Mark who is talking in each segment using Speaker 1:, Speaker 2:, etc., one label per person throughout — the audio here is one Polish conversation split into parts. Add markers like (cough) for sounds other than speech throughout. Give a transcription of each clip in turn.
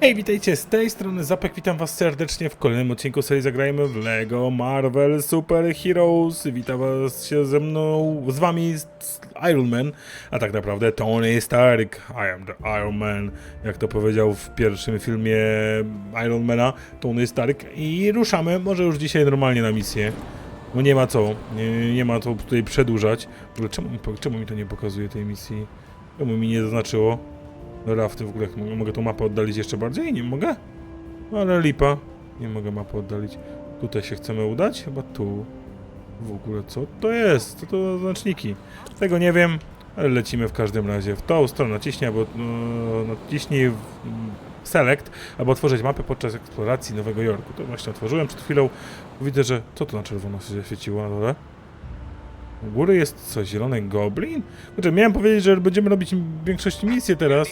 Speaker 1: Hej, witajcie, z tej strony Zapek, witam was serdecznie w kolejnym odcinku serii Zagrajmy w LEGO Marvel Super Heroes. Witam was się ze mną, z wami Iron Man, a tak naprawdę Tony Stark. I am the Iron Man, jak to powiedział w pierwszym filmie Ironmana, Tony Stark. I ruszamy, może już dzisiaj normalnie na misję. No nie ma co, nie, nie ma co tutaj przedłużać. W ogóle czemu, czemu mi to nie pokazuje tej misji? Czemu mi nie zaznaczyło? Rafty w ogóle, mogę, tą mapę oddalić jeszcze bardziej? Nie mogę? Ale lipa. Nie mogę mapy oddalić. Tutaj się chcemy udać? Chyba tu. W ogóle co to jest? Co to znaczniki? Tego nie wiem, ale lecimy w każdym razie w tą stronę. Naciśnij albo no, naciśnij mm, select, albo otworzyć mapę podczas eksploracji Nowego Jorku. To właśnie otworzyłem przed chwilą. Widzę, że co to na czerwono się świeciło na dole? U góry jest co? Zielony goblin? Znaczy, miałem powiedzieć, że będziemy robić większość misji teraz.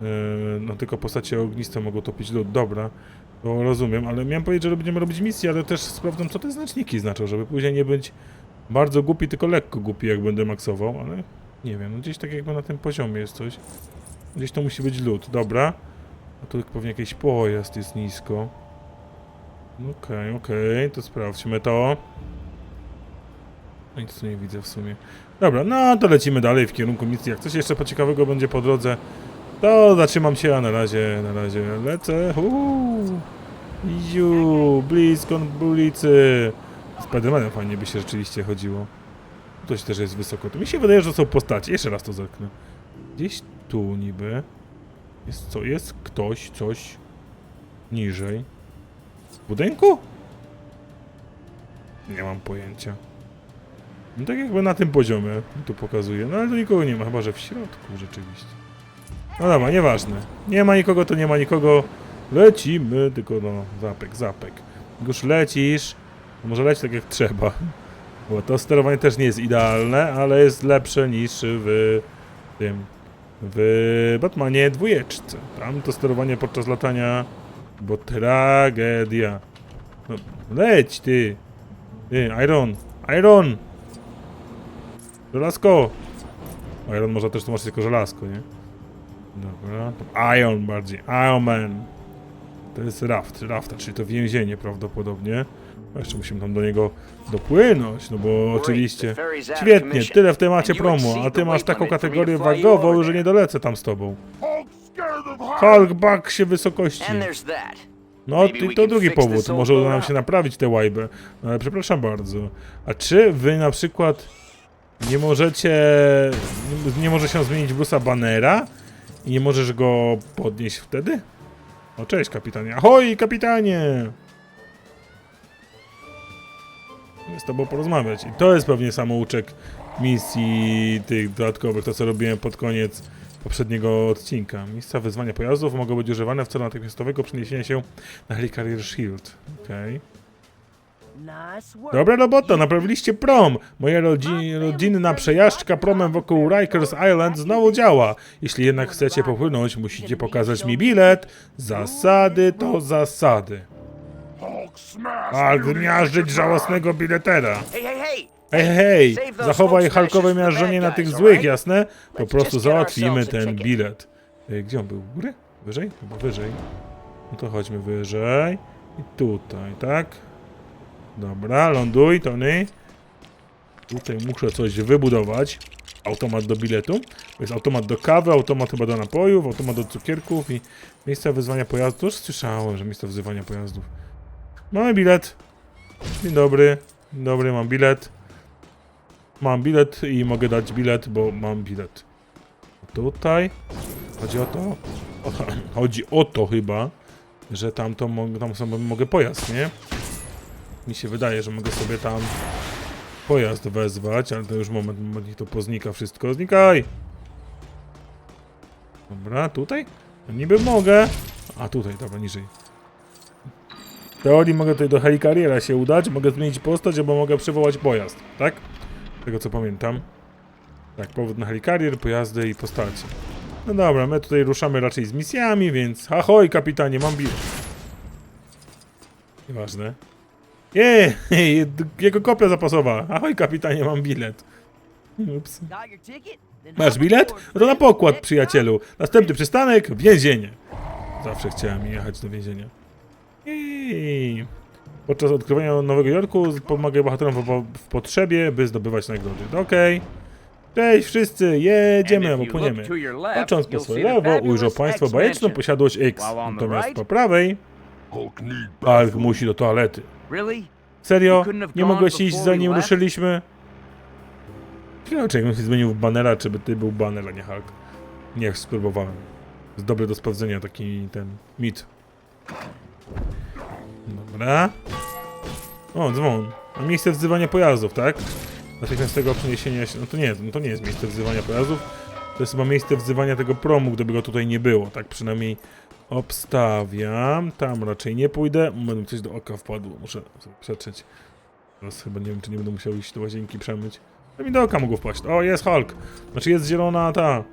Speaker 1: Yy, no tylko postacie ogniste mogą topić lód, dobra. To rozumiem, ale miałem powiedzieć, że będziemy robić misję, ale też sprawdzam, co te znaczniki znaczą, żeby później nie być bardzo głupi, tylko lekko głupi, jak będę maksował, ale nie wiem, no gdzieś tak jakby na tym poziomie jest coś. Gdzieś to musi być lód, dobra. A tu pewnie jakiś pojazd jest nisko. Okej, okej, to sprawdźmy to. Nic tu nie widzę w sumie. Dobra, no to lecimy dalej w kierunku misji. Jak coś jeszcze pociekawego będzie po drodze, to zatrzymam się, a na razie, na razie lecę. Uuu. Blisko ulicy. Z Spidermanem fajnie by się rzeczywiście chodziło. To się też jest wysoko. To mi się wydaje, że są postacie. Jeszcze raz to zerknę. Gdzieś tu niby. Jest co? Jest ktoś, coś niżej. W budynku? Nie mam pojęcia. No tak jakby na tym poziomie tu pokazuje. No ale tu nikogo nie ma, chyba że w środku rzeczywiście. No dobra, nieważne. Nie ma nikogo, to nie ma nikogo. Lecimy, tylko no, zapek, zapek. Już lecisz, może leć tak jak trzeba. Bo to sterowanie też nie jest idealne, ale jest lepsze niż w tym, w Batmanie dwójeczce. Tam to sterowanie podczas latania, bo tragedia. No, leć ty! Ty, Iron! Iron! Żelazko! Iron można też tłumaczyć jako żelazko, nie? Dobra, to Iron bardziej. Iron Man. To jest raft, rafta, czyli to więzienie prawdopodobnie. A jeszcze musimy tam do niego dopłynąć, no bo oczywiście... Świetnie, tyle w temacie promo, a ty masz taką kategorię wagową, że nie dolecę tam z tobą. Hulk bak się wysokości. No i to drugi powód, może uda nam się naprawić tę łajbę. No, ale przepraszam bardzo. A czy wy na przykład nie możecie... Nie, może się zmienić Bruce'a Bannera? I nie możesz go podnieść wtedy? O, cześć kapitanie. Ahoj, kapitanie! Z tobą porozmawiać. I to jest pewnie samouczek misji tych dodatkowych, to co robiłem pod koniec poprzedniego odcinka. Miejsca wyzwania pojazdów mogą być używane w celu natychmiastowego przeniesienia się na Helicarrier Shield. Okej.
Speaker 2: Work.
Speaker 1: Dobra robota, naprawiliście prom. Moja rodzi rodzinna przejażdżka promem wokół Rikers Island znowu działa. Jeśli jednak chcecie popłynąć, musicie pokazać mi bilet. Zasady to zasady. Hulk miażdżyć żałosnego biletera.
Speaker 2: Hey!
Speaker 1: Hej, hej, hej, zachowaj halkowe miażdżenie na tych złych, jasne? Po prostu załatwimy ten bilet. Ej, Gdzie on był? U góry? Wyżej? Chyba wyżej. No to chodźmy wyżej. I tutaj, tak? Dobra, ląduj, Tony. Tutaj muszę coś wybudować. Automat do biletu. Jest automat do kawy, automat chyba do napojów, automat do cukierków i miejsca wyzwania pojazdów. Już słyszałem, że miejsca wyzywania pojazdów. Mamy bilet. Dzień dobry. Dzień dobry, mam bilet. Mam bilet i mogę dać bilet, bo mam bilet. Tutaj chodzi o to. (laughs) Chodzi o to chyba, że tam to tam sobie mogę pojazd, nie? Mi się wydaje, że mogę sobie tam pojazd wezwać, ale to już moment, moment niech to poznika wszystko. Znikaj! Dobra, tutaj? No niby mogę. A tutaj, dobra, niżej. W teorii mogę tutaj do helikariera się udać, mogę zmienić postać, albo mogę przywołać pojazd, tak? Tego co pamiętam. Tak, powód na helikarier, pojazdy i postacie. No dobra, my tutaj ruszamy raczej z misjami, więc ahoj kapitanie, mam bilet. Nieważne. Jej, (laughs) jego kopia zapasowa. Ahoj kapitanie, mam bilet. Ups. Masz bilet? No to na pokład, przyjacielu. Następny przystanek, więzienie. Zawsze chciałem jechać do więzienia. Jej. Podczas odkrywania Nowego Jorku pomagaj bohaterom w, w potrzebie, by zdobywać nagrody. Okej. Cześć wszyscy, jedziemy albo płyniemy. Patrząc po swoje lewo, ujrzą Państwo bajeczną posiadłość X. Natomiast po prawej, Hulk musi do toalety. Serio? Nie mogłeś iść zanim ruszyliśmy? Ciekawe, czy jakbym się zmienił w banera, czy by ty był baner, a nie Hulk. Nie, spróbowałem. Jest dobry do sprawdzenia taki ten mit. Dobra. O, dzwon. A miejsce wzywania pojazdów, tak? Natychmiastowego przeniesienia się... No to nie, no to nie jest miejsce wzywania pojazdów. To jest chyba miejsce wzywania tego promu, gdyby go tutaj nie było. Tak przynajmniej obstawiam. Tam raczej nie pójdę. Będę coś do oka wpadło. Muszę przetrzeć. Teraz chyba nie wiem, czy nie będę musiał iść do łazienki przemyć. To mi do oka mogło wpaść. O, jest Hulk. Znaczy jest zielona ta...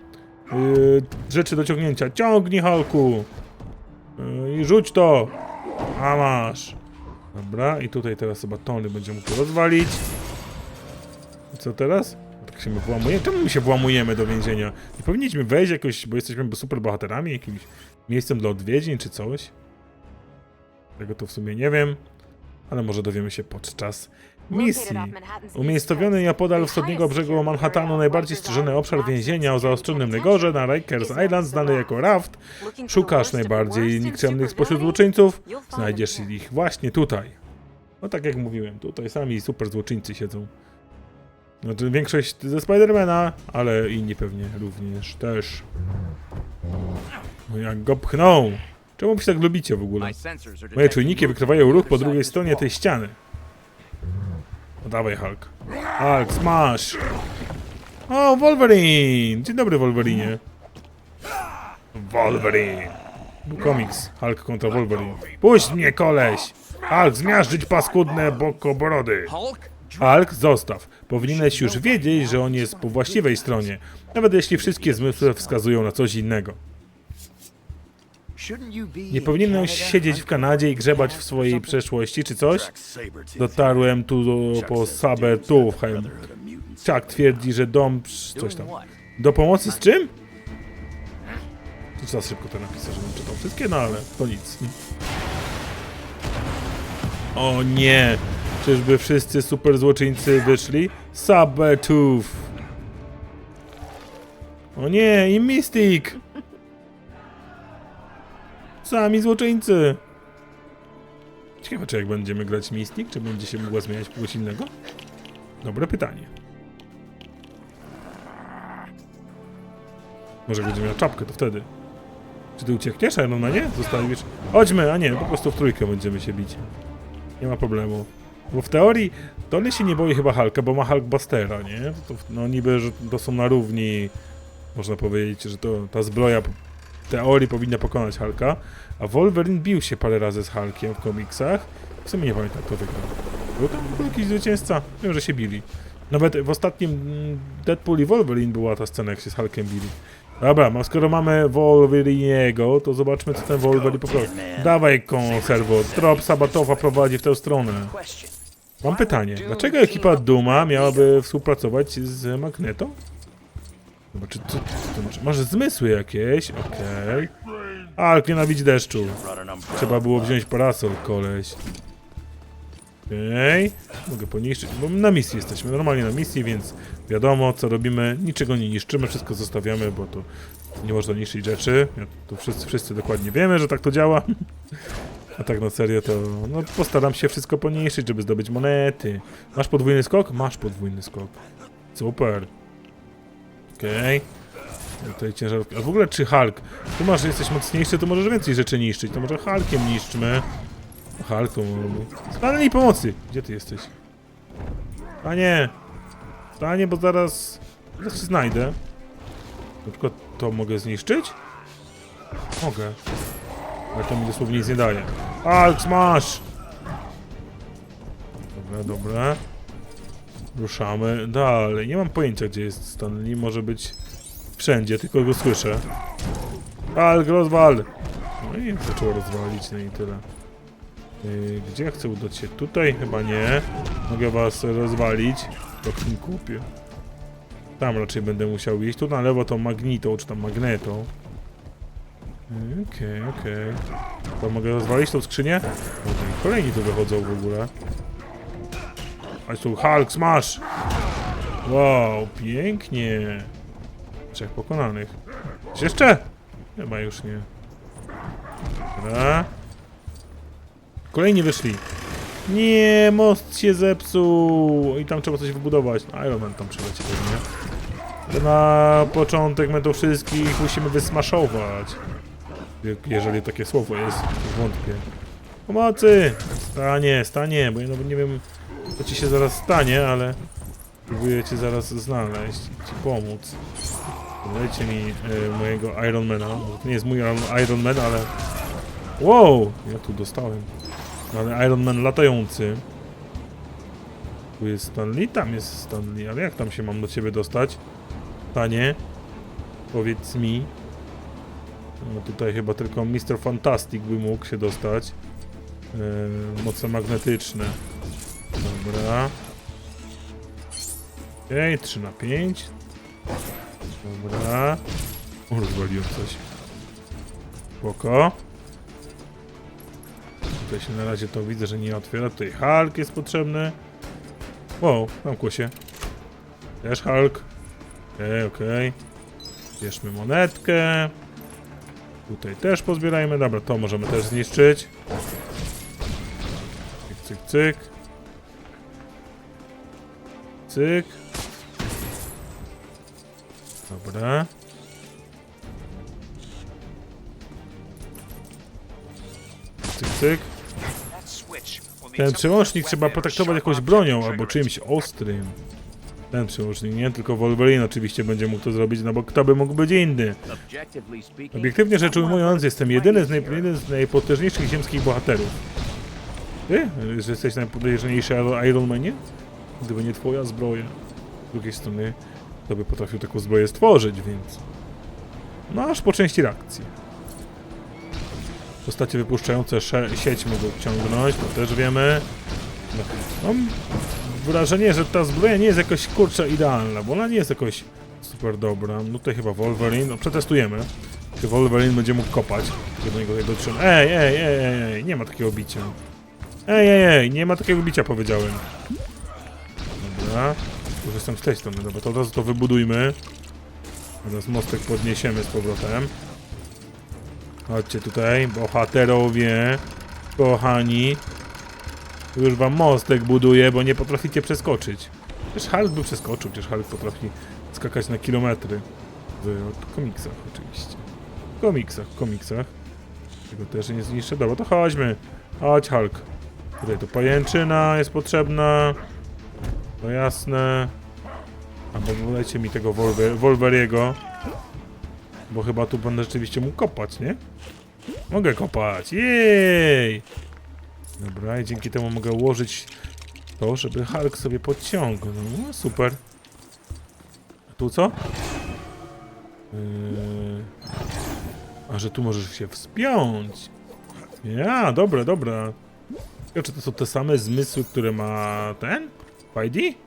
Speaker 1: Yy, rzeczy do ciągnięcia. Ciągnij Hulku! Yy, I rzuć to! A masz. Dobra, i tutaj teraz chyba Tony będzie mógł rozwalić. I co teraz? Tak się my włamujemy. Czemu my się włamujemy do więzienia? Nie powinniśmy wejść jakoś, bo jesteśmy super bohaterami, jakimś miejscem dla odwiedzin czy coś? Tego to w sumie nie wiem, ale może dowiemy się podczas misji. Umiejscowiony nieopodal wschodniego brzegu Manhattanu, najbardziej strzeżony obszar więzienia o zaostrzonym rygorze na Rikers Island, znany jako Raft, szukasz najbardziej nikczemnych spośród złoczyńców, znajdziesz ich właśnie tutaj. No tak jak mówiłem, tutaj sami super złoczyńcy siedzą. Znaczy większość ze Spidermana, ale inni pewnie również też. No jak go pchną! Czemu się tak lubicie w ogóle? Moje czujniki wykrywają ruch po drugiej stronie tej ściany. No dawaj Hulk. Hulk, smash! O, Wolverine! Dzień dobry Wolverine. Wolverine. Był komiks. Hulk kontra Wolverine. Puść mnie koleś! Hulk, zmiażdżyć paskudne bokoborody.
Speaker 3: Hulk?
Speaker 1: Hulk, zostaw. Powinieneś już wiedzieć, że on jest po właściwej stronie. Nawet jeśli wszystkie zmysły wskazują na coś innego. Nie powinieneś siedzieć w Kanadzie i grzebać w swojej przeszłości czy coś? Dotarłem tu do, po Sabertoothheim. Chuck twierdzi, że dom... coś tam. Do pomocy z czym? Trzeba szybko to napisać, żebym czytał wszystkie, no ale to nic. O nie! Czyżby wszyscy super złoczyńcy wyszli? Sabertooth! O nie, i Mystic! Sami złoczyńcy! Ciekawe, czy jak będziemy grać Mystic, czy będzie się mogła zmieniać kogoś innego? Dobre pytanie. Może będzie miał czapkę, to wtedy. Czy ty uciekniesz, Iron nie? Zostawisz? Chodźmy, a nie, po prostu w trójkę będziemy się bić. Nie ma problemu. Bo w teorii Tony się nie boi chyba Hulka, bo ma Hulkbustera, nie? To, no niby, że to są na równi, można powiedzieć, że to ta zbroja w teorii powinna pokonać Hulka, a Wolverine bił się parę razy z Hulkiem w komiksach. W sumie nie pamiętam, kto wygrał. Był tam jakiś zwycięzca? Wiem, że się bili. Nawet w ostatnim mm, Deadpool i Wolverine była ta scena, jak się z Hulkiem bili. Dobra, no skoro mamy Wolverine'ego, to zobaczmy, co ten Wolverine poprowadzi. Dawaj, konserwo, trop Sabatowa prowadzi w tę stronę. Mam pytanie, dlaczego ekipa Duma miałaby współpracować z Magnetą? Zobacz, co, co to? Masz zmysły jakieś, okej. Alk nienawidzi deszczu. Trzeba było wziąć parasol, koleś. Okej. Mogę poniszczyć, bo na misji jesteśmy, normalnie na misji, więc wiadomo co robimy. Niczego nie niszczymy, wszystko zostawiamy, bo to nie można niszczyć rzeczy. Ja, to wszyscy, wszyscy dokładnie wiemy, że tak to działa. A tak na serio to no, postaram się wszystko poniszczyć, żeby zdobyć monety. Masz podwójny skok? Masz podwójny skok. Super. Okej. Tutaj ciężarówka. A w ogóle czy Hulk? Tu masz, jesteś mocniejszy, to możesz więcej rzeczy niszczyć. To może Hulkiem niszczmy. Hulk to... Stanley pomocy! Gdzie ty jesteś? Panie! Panie, bo zaraz... Zaraz się znajdę. Na przykład to mogę zniszczyć? Mogę. Ale to mi dosłownie nic nie daje. Hulk, smash! Dobra, dobra. Ruszamy dalej. Nie mam pojęcia, gdzie jest Stanley. Może być wszędzie, tylko go słyszę. Hulk, rozwal! No i zaczęło rozwalić, no i tyle. Yy, Gdzie ja chcę udać się? Tutaj? Chyba nie. Mogę was rozwalić. W tym kupie. Tam raczej będę musiał iść. Tu na lewo to magnitą, czy tam magnetą. Okej, okej. To mogę rozwalić tą skrzynię? Kolejni tu wychodzą w ogóle. A tu Hulk, smash! Wow, pięknie. Trzech pokonanych. Jest jeszcze? Chyba już nie. Dobra. Kolejni wyszli. Nie, most się zepsuł. I tam trzeba coś wybudować. Iron Man tam przyleci pewnie. Na początek my to wszystkich musimy wysmaszować. Je- Jeżeli takie słowo jest, wątpię. Pomocy! Stanie, stanie, bo ja nawet nie wiem, co ci się zaraz stanie, ale próbuję cię zaraz znaleźć i ci pomóc. Dajcie mi e, mojego Ironmana. To nie jest mój Iron- Iron Man, ale... Wow! Ja tu dostałem. Ale Iron Man latający. Tu jest Stanley, tam jest Stanley, ale jak tam się mam do ciebie dostać? Panie, powiedz mi. No tutaj chyba tylko Mr. Fantastic by mógł się dostać. Yy, moce magnetyczne. Dobra. Okej, 3 na 5. Dobra. O, Rozwaliłem coś. Spoko. Tutaj się na razie to widzę, że nie otwiera. Tutaj Hulk jest potrzebny. Wow, zamkło się. Też Hulk. Okej, okej. Bierzmy monetkę. Tutaj też pozbierajmy. Dobra, to możemy też zniszczyć. Cyk, cyk, cyk. Cyk. Dobra. Cyk, cyk. Ten przełącznik trzeba potraktować jakąś bronią albo czymś ostrym. Ten przełącznik, nie tylko Wolverine oczywiście będzie mógł to zrobić, no bo kto by mógł być inny? Obiektywnie rzecz ujmując, jestem jedyny z, naj, jeden z najpotężniejszych ziemskich bohaterów. Ty? Że jesteś najpotężniejszy Iron- Iron Manie? Gdyby nie twoja zbroja. Z drugiej strony, to by potrafił taką zbroję stworzyć, więc... No aż po części reakcji. Postacie wypuszczające sieć mogą ciągnąć, to też wiemy. No, wrażenie, że ta zbroja nie jest jakoś kurczę idealna, bo ona nie jest jakoś super dobra. No tutaj chyba Wolverine, no przetestujemy. Czy Wolverine będzie mógł kopać? Czy do niego tutaj dotrzemy? Ej, ej, ej, ej, ej, nie ma takiego bicia. Ej, ej, ej, nie ma takiego bicia, powiedziałem. Dobra, już jestem z tej strony, dobra, to od razu to wybudujmy. Teraz mostek podniesiemy z powrotem. Chodźcie tutaj, bohaterowie, kochani. Już wam mostek buduję, bo nie potraficie przeskoczyć. Przecież Hulk by przeskoczył, przecież Hulk potrafi skakać na kilometry. W komiksach oczywiście. W komiksach, w komiksach. Tego też nie zniszczę. Dobra, to chodźmy. Chodź Hulk. Tutaj to pajęczyna jest potrzebna. To jasne. A bo lecie mi tego Wolver Wolveriego. Bo chyba tu będę rzeczywiście mógł kopać, nie? Mogę kopać. Jej! Dobra, i dzięki temu mogę ułożyć to, żeby Hulk sobie podciągnął. No, super. A tu co? Yy... A że tu możesz się wspiąć. Ja, dobra, dobra. Czy to są te same zmysły, które ma ten? Spidey?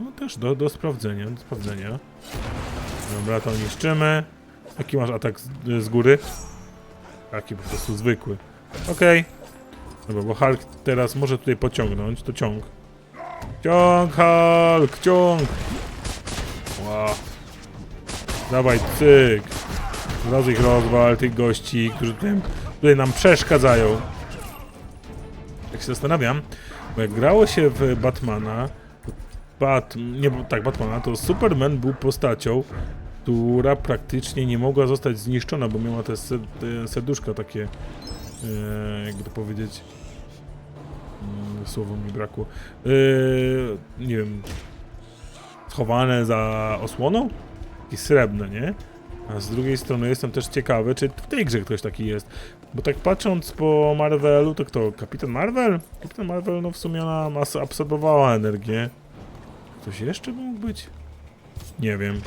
Speaker 1: No też do, do sprawdzenia, do sprawdzenia. Dobra, to niszczymy. Jaki masz atak z, z góry? Taki po prostu zwykły. Okej. Dobra, bo Hulk teraz może tutaj pociągnąć, to ciąg. Ciąg, Hulk, ciąg! Wow. Dawaj, cyk. Razu ich rozwal, tych gości, którzy tutaj, tutaj nam przeszkadzają. Jak się zastanawiam, bo jak grało się w Batmana, Bat, nie, tak, Batmana, to Superman był postacią, która praktycznie nie mogła zostać zniszczona, bo miała te, ser, te serduszka takie, jakby to powiedzieć, mm, słowo mi brakło, e, nie wiem, schowane za osłoną? Takie srebrne, nie? A z drugiej strony jestem też ciekawy, czy w tej grze ktoś taki jest. Bo tak patrząc po Marvelu, to kto? Kapitan Marvel? Kapitan Marvel, no w sumie ona absorbowała energię. Ktoś jeszcze mógł być? Nie wiem.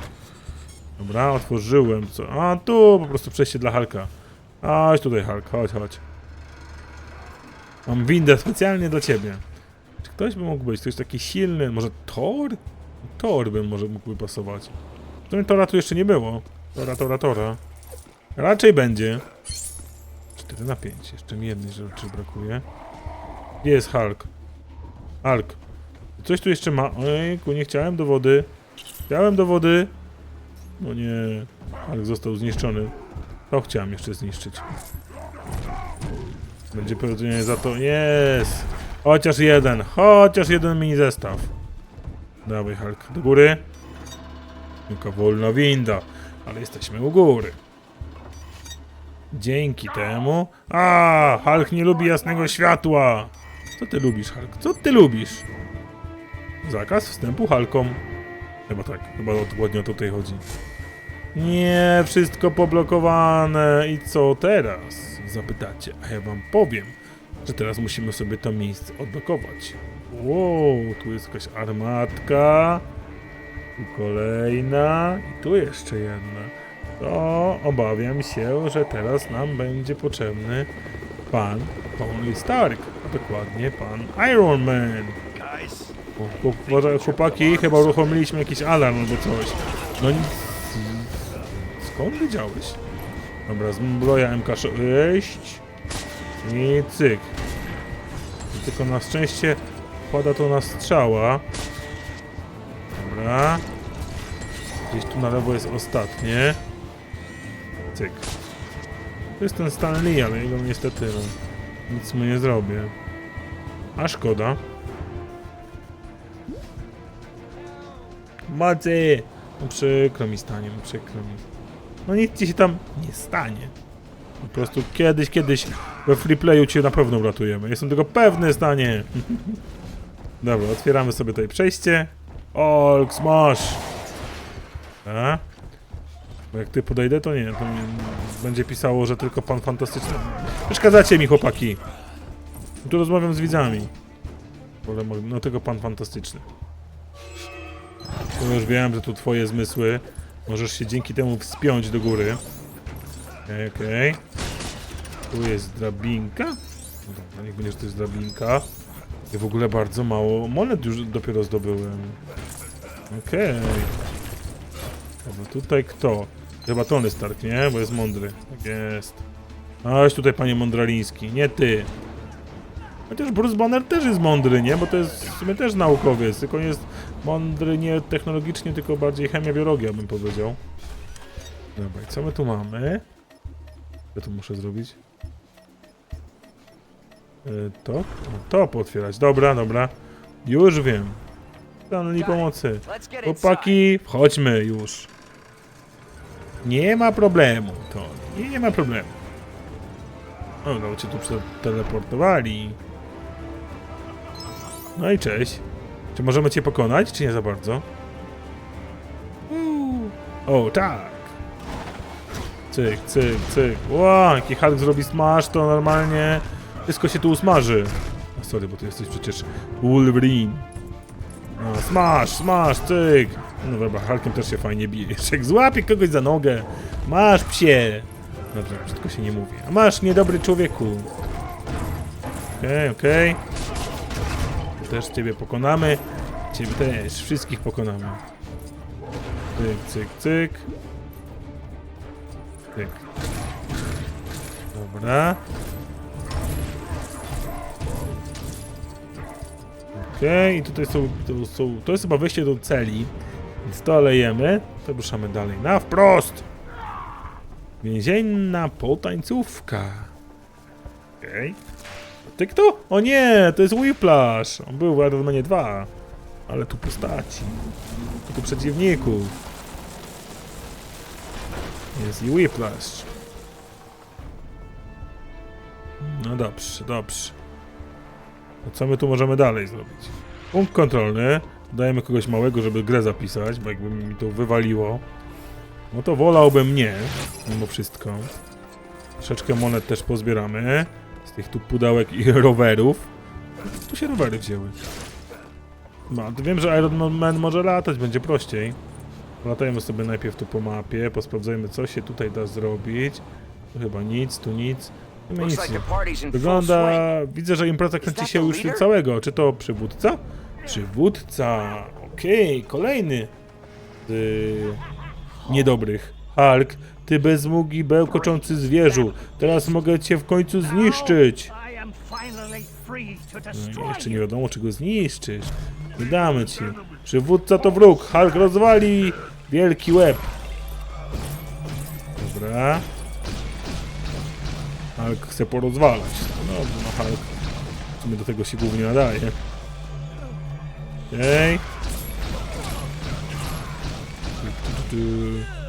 Speaker 1: Dobra, otworzyłem. Co? A, tu po prostu przejście dla Hulka. Chodź tutaj, Hulk, chodź, chodź. Mam windę specjalnie dla ciebie. Czy ktoś by mógł być? Ktoś taki silny? Może Thor? Tor bym może mógłby pasować. Mi Tora tu jeszcze nie było. Tora, Tora, Tora. Raczej będzie. 4 na 5. Jeszcze mi jednej rzeczy brakuje. Gdzie jest Hulk? Hulk. Coś tu jeszcze ma. Ojku, nie chciałem do wody. Chciałem do wody. No nie. Hulk został zniszczony. To chciałem jeszcze zniszczyć. Będzie pewnie za to. Jest! Chociaż jeden. Chociaż jeden mini zestaw. Dawaj Hulk. Do góry. Tylko wolna winda. Ale jesteśmy u góry. Dzięki temu. A, Hulk nie lubi jasnego światła. Co ty lubisz, Hulk? Co ty lubisz? Zakaz wstępu Hulkom. Chyba tak, chyba dokładnie o to tutaj chodzi. Nie, wszystko poblokowane. I co teraz? Zapytacie, a ja wam powiem, że teraz musimy sobie to miejsce odblokować. Wow, tu jest jakaś armatka. Tu kolejna. I tu jeszcze jedna. To obawiam się, że teraz nam będzie potrzebny pan Tony Stark. A dokładnie pan Iron Man. Chłopaki, chyba uruchomiliśmy jakiś alarm albo coś. No nic. Skąd wiedziałeś? Dobra, zbroja MK6 i cyk. I tylko na szczęście pada to na strzała. Dobra. Gdzieś tu na lewo jest ostatnie. Cyk. To jest ten Stan Lee, ale jego niestety no, nic mu nie zrobię. A szkoda. Mocy! No przykro mi stanie, no przykro mi. No nic ci się tam nie stanie. Po prostu kiedyś, kiedyś we freeplayu cię na pewno uratujemy. Jestem tego pewny, stanie. (laughs) Dobra, otwieramy sobie tutaj przejście. Olk, smash! A? Bo jak ty podejdę, to nie, to będzie pisało, że tylko pan fantastyczny. Przeszkadzacie mi, chłopaki. Tu rozmawiam z widzami. No tylko pan fantastyczny. To już wiem, że tu twoje zmysły. Możesz się dzięki temu wspiąć do góry. Okej, okej. Tu jest drabinka. No Dobra, niech będzie, że to jest drabinka. Ja w ogóle bardzo mało monet już dopiero zdobyłem. Okej. Dobra, tutaj kto? Chyba Tony Stark, nie? Bo jest mądry. Tak jest. Aś tutaj, panie Mądraliński, nie ty. Chociaż Bruce Banner też jest mądry, nie? Bo to jest w sumie też naukowiec, tylko jest mądry nie technologicznie, tylko bardziej chemia, biologia bym powiedział. Dobra, co my tu mamy? Co tu muszę zrobić? E, to? O, To potwierać. Dobra, dobra. Już wiem. Stanęli pomocy. Chłopaki, wchodźmy już. Nie ma problemu, to nie ma problemu. O, no cię tu przeteleportowali. No i cześć. Czy możemy cię pokonać, czy nie za bardzo? Uuu. O, tak. Cyk, cyk, cyk. Ła, jaki Hulk zrobi smash, to normalnie wszystko się tu usmaży. A sorry, bo ty jesteś przecież Wolverine. No, smash, smash, cyk. No dobra, Hulkiem też się fajnie bije. Jeszcze jak złapie kogoś za nogę. Masz psie. Dobrze, brzydko się nie mówi. A masz niedobry człowieku. Okej, okej. Też ciebie pokonamy. Ciebie też, wszystkich pokonamy. Cyk, cyk, cyk. Cyk. Dobra. Okej, i tutaj są, to są, to jest chyba wejście do celi, więc to lejemy, to ruszamy dalej, na wprost! Więzienna potańcówka. Okej. Ty kto? O nie, to jest Whiplash! On był w Iron Manie 2. Ale tu postaci. Tu przeciwników. Jest i Whiplash. No dobrze, dobrze. To co my tu możemy dalej zrobić? Punkt kontrolny. Dajemy kogoś małego, żeby grę zapisać, bo jakby mi to wywaliło. No to wolałbym nie, mimo wszystko. Troszeczkę monet też pozbieramy. Z tych tu pudełek i (laughs) rowerów. Tu się rowery wzięły. No, wiem, że Iron Man może latać, będzie prościej. Latajmy sobie najpierw tu po mapie, posprawdzajmy co się tutaj da zrobić. Tu chyba nic, tu nic.
Speaker 3: Looks
Speaker 1: nic nie. Wygląda... Widzę, że impreza kręci się już całego. Czy to przywódca? Przywódca. Okej, kolejny z niedobrych. Hulk, ty bezmugi bełkoczący zwierzu. Teraz mogę cię w końcu zniszczyć. No, jeszcze nie wiadomo, czy go zniszczysz. Nie damy ci. Przywódca to wróg. Hulk rozwali wielki łeb. Dobra. Hulk chce porozwalać. No, no Hulk w sumie do tego się głównie nadaje. Okej. To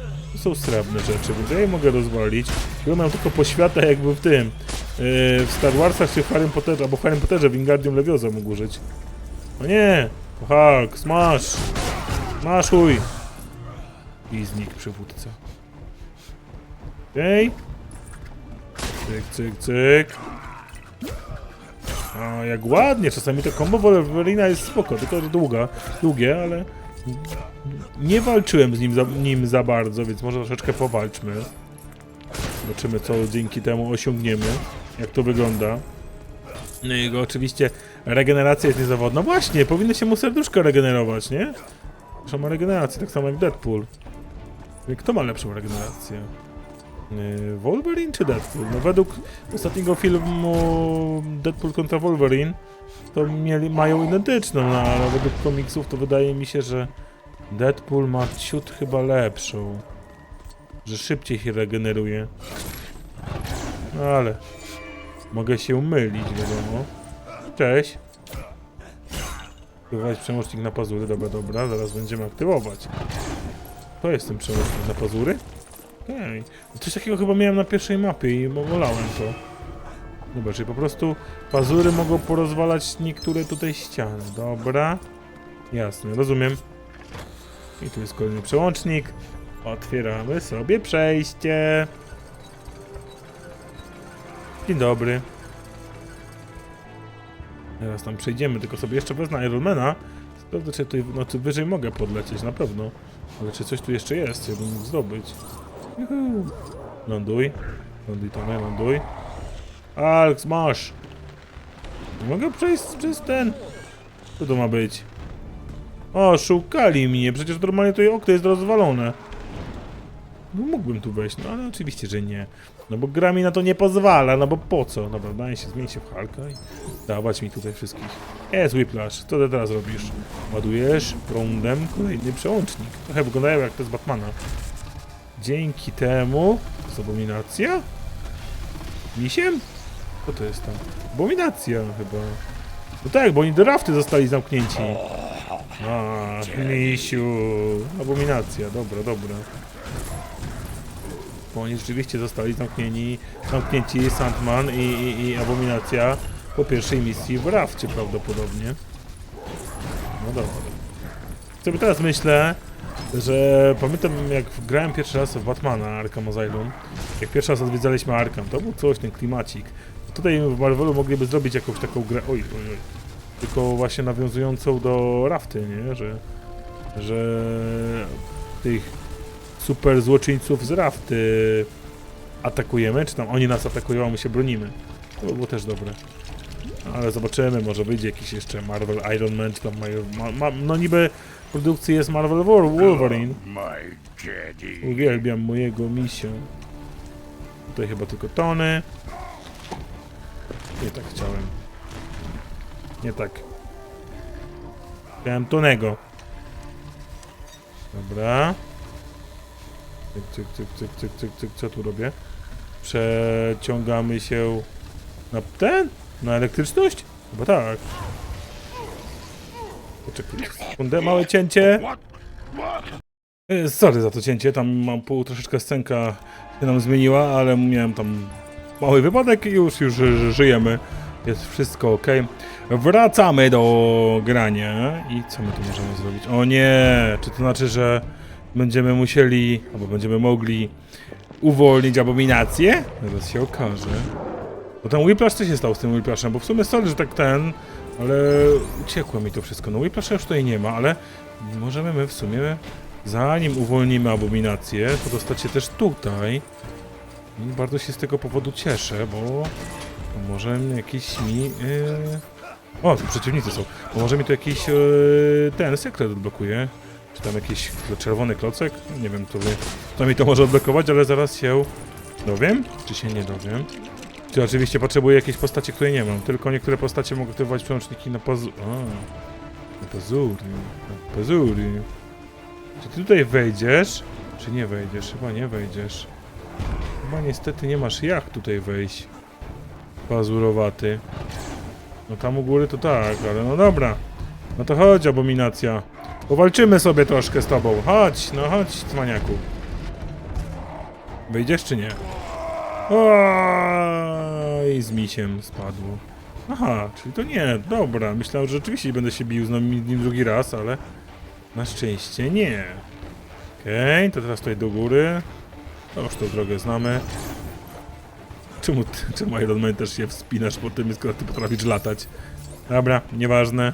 Speaker 1: są srebrne rzeczy, więc ja je mogę rozwalić. Ja mam tylko poświata jakby w tym. Yy, w Star Warsach czy w Harry Potterze, albo w Harry Potterze Wingardium Leviosa mógł użyć. O nie! To Hulk, smash! Smashuj! I znikł przywódca. Okej. Cyk, cyk, cyk. A jak ładnie, czasami to combo Wolverina jest spoko, tylko długa, długie, ale nie walczyłem z nim za, nim za bardzo, więc może troszeczkę powalczmy. Zobaczymy, co dzięki temu osiągniemy, jak to wygląda. No jego oczywiście regeneracja jest niezawodna. Właśnie, powinno się mu serduszko regenerować, nie? Że ma regenerację, tak samo jak Deadpool. Kto ma lepszą regenerację? Yy, Wolverine czy Deadpool? No według ostatniego filmu Deadpool kontra Wolverine to mieli, mają identyczną, no ale według komiksów to wydaje mi się, że Deadpool ma ciut chyba lepszą. Że szybciej się regeneruje. No ale mogę się mylić, wiadomo. Cześć. Aktywować przełącznik na pazury, dobra, dobra, zaraz będziemy aktywować. To jest ten przełącznik na pazury? Okej. Coś takiego chyba miałem na pierwszej mapie i wolałem to. Dobra, czyli po prostu pazury mogą porozwalać niektóre tutaj ściany. Dobra. Jasne, rozumiem. I tu jest kolejny przełącznik. Otwieramy sobie przejście. Dzień dobry. Teraz tam przejdziemy, tylko sobie jeszcze wezmę Ironmana. Sprawdzę, czy tutaj, no czy wyżej mogę podlecieć, na pewno. Ale czy coś tu jeszcze jest, ja bym mógł zdobyć? Juhu. Ląduj. Ląduj, Tony, ląduj. Alex, masz! Nie mogę przejść przez ten... Co to ma być? O, szukali mnie, przecież normalnie to okno jest rozwalone. No mógłbym tu wejść, no ale oczywiście, że nie. No bo gra mi na to nie pozwala, no bo po co? Dobra, daję się zmienić się w Halka i dawać mi tutaj wszystkich. Jest Whiplash, co ty teraz robisz? Ładujesz prądem kolejny przełącznik. Trochę wyglądają jak to z Batmana. Dzięki temu... To abominacja? Misiem? Co to jest tam? Abominacja chyba. No tak, bo oni do rafty zostali zamknięci. A, misiu. Abominacja, dobra, dobra. Bo oni rzeczywiście zostali zamknięci, zamknięci Sandman i, i, i Abominacja po pierwszej misji w rafcie prawdopodobnie. No dobra. Sobie teraz myślę, że pamiętam jak grałem pierwszy raz w Batmana Arkham Asylum, jak pierwszy raz odwiedzaliśmy Arkham, to był coś, ten klimacik. Tutaj w Marvelu mogliby zrobić jakąś taką grę, oj, oj, oj, tylko właśnie nawiązującą do rafty, nie, że, że tych super złoczyńców z rafty atakujemy, czy tam oni nas atakują, a my się bronimy. To by było też dobre. Ale zobaczymy, może wyjdzie jakiś jeszcze Marvel Iron Man, czy tam mają, ma, ma, no niby produkcji jest Marvel Wol- Wolverine. Uwielbiam mojego misio. Tutaj chyba tylko Tony. Nie tak chciałem. Nie tak. Chciałem Tonego. Dobra. Cyk, cyk, cyk, cyk, cyk, cyk, cyk. Co tu robię? Przeciągamy się na ten? Na elektryczność? Chyba tak. Poczekaj, sekundę, małe cięcie. E, Sorry za to cięcie, tam mam pół troszeczkę scenka się nam zmieniła, ale miałem tam mały wypadek i już, już ży- żyjemy. Jest wszystko ok. Wracamy do grania i co my tu możemy zrobić? O nie! Czy to znaczy, że będziemy musieli, albo będziemy mogli uwolnić abominację? Zaraz się okaże. Bo ten Whiplash, co się stało z tym Whiplashem? Bo w sumie sorry, że tak ten, ale uciekło mi to wszystko. No Whiplasha już tutaj nie ma, ale możemy my w sumie, zanim uwolnimy abominację, to dostać się też tutaj. I bardzo się z tego powodu cieszę, bo może jakiś mi yy, O, tu przeciwnicy są. Bo może mi tu jakiś e, ten sekret odblokuje. Czy tam jakiś czerwony klocek? Nie wiem, to, wie- to mi to może odblokować, ale zaraz się dowiem. Czy się nie dowiem? Czy oczywiście potrzebuję jakiejś postaci, której nie mam. Tylko niektóre postacie mogą aktywować przełączniki na. A, na pazury. Na pazury. Czy ty tutaj wejdziesz? Czy nie wejdziesz? Chyba nie wejdziesz. Chyba niestety nie masz jak tutaj wejść. Pazurowaty. No tam u góry to tak, ale no dobra. No to chodź, abominacja. Powalczymy sobie troszkę z tobą. Chodź, no chodź, cwaniaku. Wyjdziesz czy nie? I z misiem spadło. Aha, czyli to nie, dobra. Myślałem, że rzeczywiście będę się bił z nim drugi raz, ale na szczęście nie. Okej, to teraz tutaj do góry. No już tą drogę znamy. Czemu, czemu Iron Man też się wspinasz po tym, skoro ty potrafisz latać? Dobra, nieważne.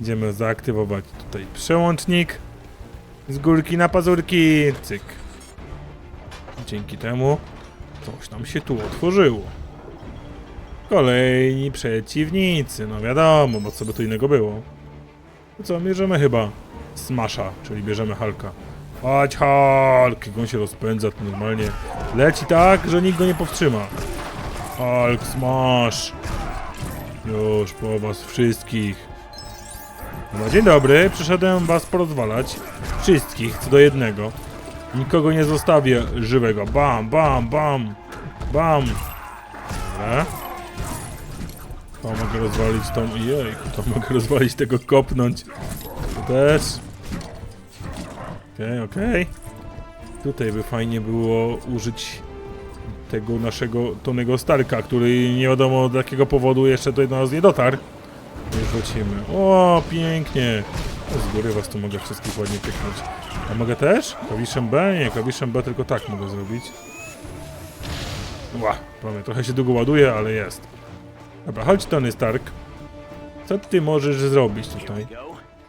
Speaker 1: Idziemy zaaktywować tutaj przełącznik. Z górki na pazurki. Cyk. Dzięki temu coś nam się tu otworzyło. Kolejni przeciwnicy. No wiadomo, bo co by tu innego było. To co, bierzemy chyba Smasha, czyli bierzemy Hulka. Chodź Hulk! Jak on się rozpędza, to normalnie leci tak, że nikt go nie powstrzyma. Hulk Smash! Już po was wszystkich. No, dzień dobry, przyszedłem was porozwalać. Wszystkich, co do jednego. Nikogo nie zostawię żywego. Bam, bam, bam. Bam. Dobra. To mogę rozwalić tą... Jejku, to mogę rozwalić tego, kopnąć. To też. Okej, okej. Tutaj by fajnie było użyć tego naszego Tonego Starka, który nie wiadomo z jakiego powodu jeszcze tutaj do nas nie dotarł. Już wrócimy. O, pięknie. Z góry was tu mogę wszystkich ładnie pyknąć. A mogę też? Klawiszem B? Nie, klawiszem B tylko tak mogę zrobić. Ła, powiem, trochę się długo ładuje, ale jest. Dobra, chodź Tony Stark. Co ty możesz zrobić tutaj?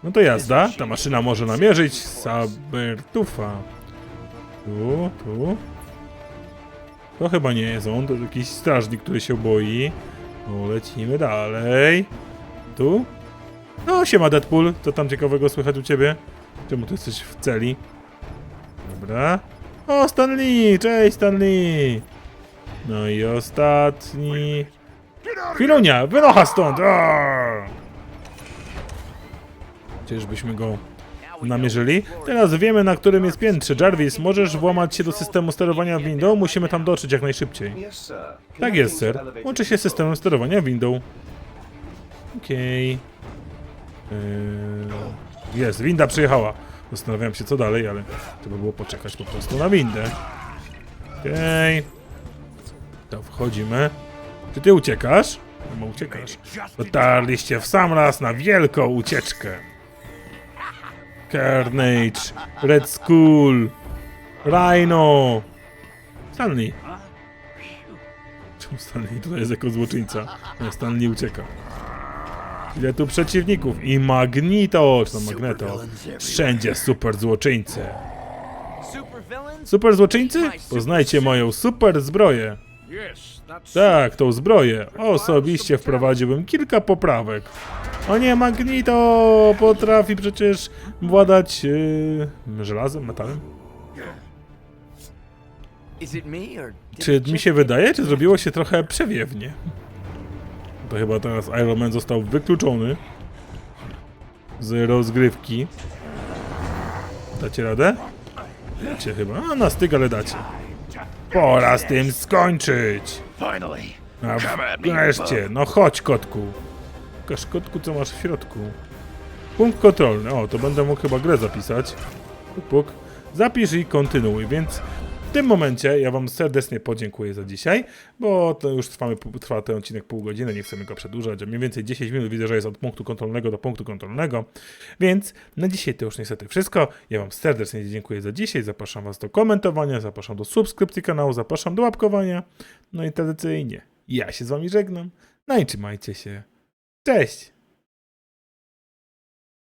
Speaker 1: No to jazda. Ta maszyna może namierzyć Sabertufa. Tu, tu. To chyba nie jest on, to jakiś strażnik, który się boi. No, lecimy dalej. Tu? No, siema Deadpool. Co tam ciekawego słychać u ciebie? Czemu ty jesteś w celi? Dobra. O, Stanley! Cześć, Stanley! No i ostatni... Chwilunia! Wynocha stąd! Aaa! Czyżbyśmy go namierzyli? Teraz wiemy, na którym jest piętrze. Jarvis, możesz włamać się do systemu sterowania windą? Musimy tam dotrzeć jak najszybciej. Tak jest, sir. Łączy się z systemem sterowania windą. Okej. Yy, Jest, winda przyjechała. Zastanawiałem się co dalej, ale trzeba było poczekać po prostu na windę. Okej. To wchodzimy. Czy ty uciekasz? Chyba uciekasz. Dotarliście w sam raz na wielką ucieczkę. Carnage, Red Skull, Rhino. Stanley. Czemu Stanley tutaj jest jako złoczyńca? Stanley ucieka. Ile tu przeciwników? I Magneto, czy Magneto. Wszędzie super złoczyńcy. Super złoczyńcy? Poznajcie moją super zbroję. Tak, tą zbroję. Osobiście wprowadziłbym kilka poprawek. O nie, Magneto potrafi przecież władać yy, żelazem, metalem. Czy mi się wydaje, czy zrobiło się trochę przewiewnie? To chyba teraz Iron Man został wykluczony z rozgrywki. Dacie radę? Dacie chyba. A na styk, ale dacie. Pora z tym skończyć! A wreszcie, no chodź kotku. Pokaż kotku, co masz w środku. Punkt kontrolny. O, to będę mógł chyba grę zapisać. Puk. Zapisz i kontynuuj, więc tym momencie ja wam serdecznie podziękuję za dzisiaj, bo to już trwamy, trwa ten odcinek pół godziny, nie chcemy go przedłużać, a mniej więcej 10 minut widzę, że jest od punktu kontrolnego do punktu kontrolnego, więc na dzisiaj to już niestety wszystko. Ja wam serdecznie dziękuję za dzisiaj, zapraszam was do komentowania, zapraszam do subskrypcji kanału, zapraszam do łapkowania, no i tradycyjnie ja się z wami żegnam, no i trzymajcie się. Cześć!